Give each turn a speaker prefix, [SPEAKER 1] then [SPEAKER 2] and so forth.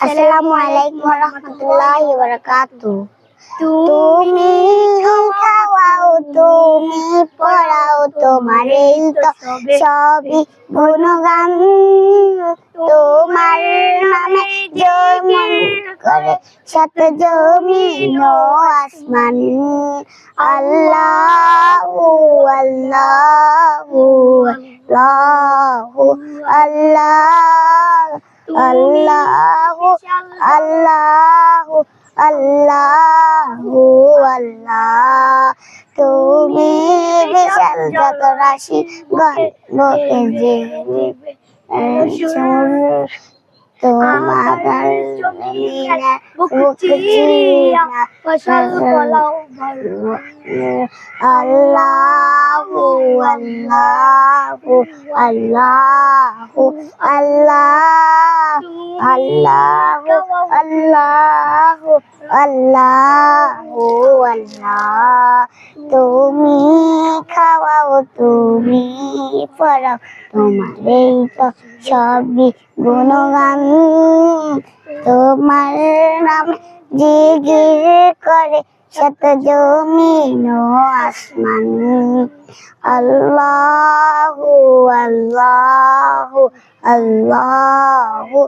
[SPEAKER 1] আসসালামু আলাইকুম রহমতুল্লাহি বারাকাতু তুমি খাওয়াও, তুমি পড়াও তোমারই তো সবই গুণগান। তোমার নামে জমিন করে, সাত জমিন আসমান। আল্লাহু আল্লাহু আল্লাহু আল্লাহ, আল্লাহু। আল্লাহু আল্লাহু আল্লাহ। তুমি বিশাল যত রাশি গর্বকে যে তোমার আল্লাহু আল্লাহু আল্লাহু আল্লাহ। আল্লাহু আল্লাহু আল্লাহু আল্লাহ। তুমি খাওয়াও, তুমি পড়াও তোমার এই তো সবই গুণগান। তোমার নামে জিগির করে শত জমিন আসমান। আল্লাহু আল্লাহু আল্লাহু